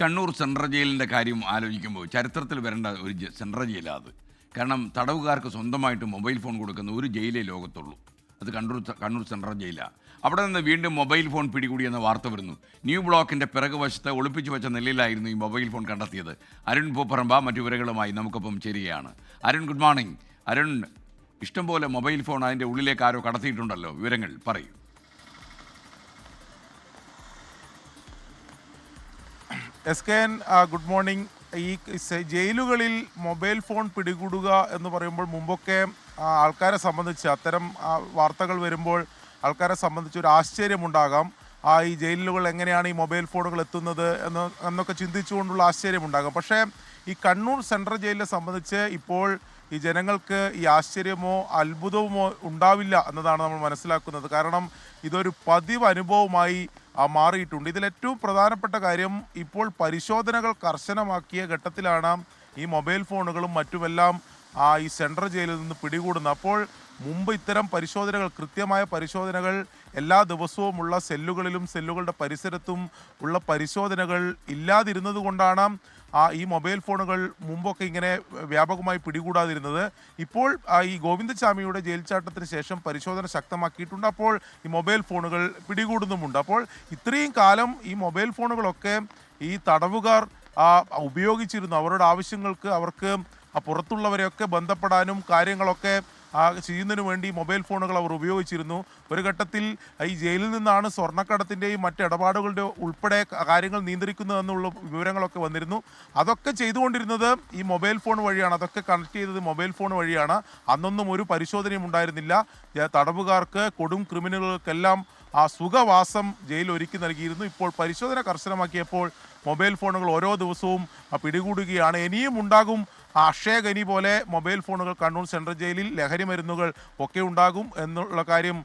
Kannur central ജയിലിന്റെ കാര്യം ആലോചിക്കുമ്പോൾ ചരിത്രത്തിൽ വരേണ്ട ഒരു സെൻട്രൽ ജയിലാണ് അത്. കാരണം തടവുകാർക്ക് സ്വന്തമായിട്ട് മൊബൈൽ ഫോൺ കൊടുക്കുന്ന ഒരു ജയിലേ ലോകത്തുള്ളൂ. അത് കണ്ണൂർ കണ്ണൂർ സെൻട്രൽ ജയിലാണ് അവിടെ നിന്ന് വീണ്ടും മൊബൈൽ ഫോൺ പിടികൂടിയെന്ന വാർത്ത വരുന്നു. ന്യൂ ബ്ലോക്കിന്റെ പിറകു വശത്ത് ഒളിപ്പിച്ചു വെച്ച നിലയിലായിരുന്നു ഈ മൊബൈൽ ഫോൺ കണ്ടെത്തിയത്. അരുൺ പൂപ്പറമ്പ മറ്റു വിവരങ്ങളുമായി നമുക്കൊപ്പം ചേരുകയാണ്. അരുൺ ഗുഡ് മോർണിംഗ് അരുൺ ഇഷ്ടംപോലെ മൊബൈൽ ഫോൺ അതിന്റെ ഉള്ളിലേക്ക് ആരോ കടത്തിയിട്ടുണ്ടല്ലോ. വിവരങ്ങൾ പറയൂ. S K N good morning. ഈ ജയിലുകളിൽ മൊബൈൽ ഫോൺ പിടികൂടുക എന്ന് പറയുമ്പോൾ മുമ്പൊക്കെ ആൾക്കാരെ സംബന്ധിച്ച് അത്തരം വാർത്തകൾ വരുമ്പോൾ ആൾക്കാരെ സംബന്ധിച്ച് ഒരു ആശ്ചര്യമുണ്ടാകാം. ആ ഈ ജയിലുകൾ എങ്ങനെയാണ് ഈ മൊബൈൽ ഫോണുകൾ എത്തുന്നത് എന്ന് എന്നൊക്കെ ചിന്തിച്ചുകൊണ്ടുള്ള ആശ്ചര്യമുണ്ടാകാം. പക്ഷേ ഈ കണ്ണൂർ സെൻട്രൽ ജയിലിനെ സംബന്ധിച്ച് ഇപ്പോൾ ഈ ജനങ്ങൾക്ക് ഈ ആശ്ചര്യമോ അത്ഭുതവുമോ ഉണ്ടാവില്ല എന്നതാണ് നമ്മൾ മനസ്സിലാക്കുന്നത്. കാരണം ഇതൊരു പതിവ് അനുഭവമായി മാറിയിട്ടുണ്ട്. ഇതിൽ ഏറ്റവും പ്രധാനപ്പെട്ട കാര്യം ഇപ്പോൾ പരിശോധനകൾ കർശനമാക്കിയ ഘട്ടത്തിലാണ് ഈ മൊബൈൽ ഫോണുകളും മറ്റുമെല്ലാം ഈ സെൻട്രൽ ജയിലിൽ നിന്ന് പിടികൂടുന്നത്. അപ്പോൾ മുമ്പ് ഇത്തരം പരിശോധനകൾ കൃത്യമായ പരിശോധനകൾ എല്ലാ ദിവസവും ഉള്ള സെല്ലുകളിലും സെല്ലുകളുടെ പരിസരത്തും ഉള്ള പരിശോധനകൾ ഇല്ലാതിരുന്നത് കൊണ്ടാണ് ആ ഈ മൊബൈൽ ഫോണുകൾ മുമ്പൊക്കെ ഇങ്ങനെ വ്യാപകമായി പിടികൂടാതിരുന്നത്. ഇപ്പോൾ ഈ ഗോവിന്ദസ്വാമിയുടെ ജയിൽ ചാട്ടത്തിന് ശേഷം പരിശോധന ശക്തമാക്കിയിട്ടുണ്ട്. അപ്പോൾ ഈ മൊബൈൽ ഫോണുകൾ പിടികൂടുന്നുമുണ്ട്. അപ്പോൾ ഇത്രയും കാലം ഈ മൊബൈൽ ഫോണുകളൊക്കെ ഈ തടവുകാർ ഉപയോഗിച്ചിരുന്നു. അവരുടെ ആവശ്യങ്ങൾക്ക് അവർക്ക് പുറത്തുള്ളവരെയൊക്കെ ബന്ധപ്പെടാനും കാര്യങ്ങളൊക്കെ ആ, ചെയ്യുന്നതിനു വേണ്ടി മൊബൈൽ ഫോണുകൾ അവർ ഉപയോഗിച്ചിരുന്നു. ഒരു ഘട്ടത്തിൽ ഈ ജയിലിൽ നിന്നാണ് സ്വർണക്കടത്തിന്റെയും മറ്റ് ഇടപാടുകളുടെ ഉൾപ്പെടെ കാര്യങ്ങൾ നിയന്ത്രിക്കുന്നതെന്നുള്ള വിവരങ്ങളൊക്കെ വന്നിരുന്നു. അതൊക്കെ ചെയ്തുകൊണ്ടിരുന്നത് ഈ മൊബൈൽ ഫോൺ വഴിയാണ്. അതൊക്കെ കണക്ട് ചെയ്തത് മൊബൈൽ ഫോൺ വഴിയാണ്. അന്നൊന്നും ഒരു പരിശോധനയും ഉണ്ടായിരുന്നില്ല. തടവുകാർക്ക് കൊടും ക്രിമിനലുകൾക്കെല്ലാം ആ സുഖവാസം ജയിൽ ഒരുക്കി നൽകിയിരുന്നു. ഇപ്പോൾ പരിശോധന കർശനമാക്കിയപ്പോൾ മൊബൈൽ ഫോണുകൾ ഓരോ ദിവസവും പിടികൂടുകയാണ്. ഇനിയും ഉണ്ടാകും അക്ഷയഖനി പോലെ മൊബൈൽ ഫോണുകൾ കണ്ണൂർ സെൻട്രൽ ജയിലിൽ ലഹരി മരുന്നുകൾ ഒക്കെ ഉണ്ടാകും എന്നുള്ള കാര്യം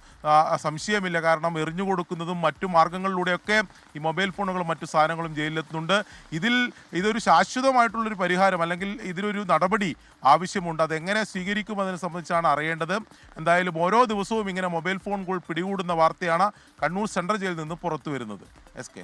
സംശയമില്ല. കാരണം എറിഞ്ഞു കൊടുക്കുന്നതും മറ്റു മാർഗങ്ങളിലൂടെയൊക്കെ ഈ മൊബൈൽ ഫോണുകളും മറ്റു സാധനങ്ങളും ജയിലിലെത്തുന്നുണ്ട്. ഇതിൽ ഇതൊരു ശാശ്വതമായിട്ടുള്ളൊരു പരിഹാരം അല്ലെങ്കിൽ ഇതിനൊരു നടപടി ആവശ്യമുണ്ട്. അതെങ്ങനെ സ്വീകരിക്കും അതിനെ സംബന്ധിച്ചാണ് അറിയേണ്ടത്. എന്തായാലും ഓരോ ദിവസവും ഇങ്ങനെ മൊബൈൽ ഫോണുകൾ പിടികൂടുന്ന വാർത്തയാണ് കണ്ണൂർ സെൻട്രൽ ജയിലിൽ നിന്ന് പുറത്തു വരുന്നത് എസ് കെ.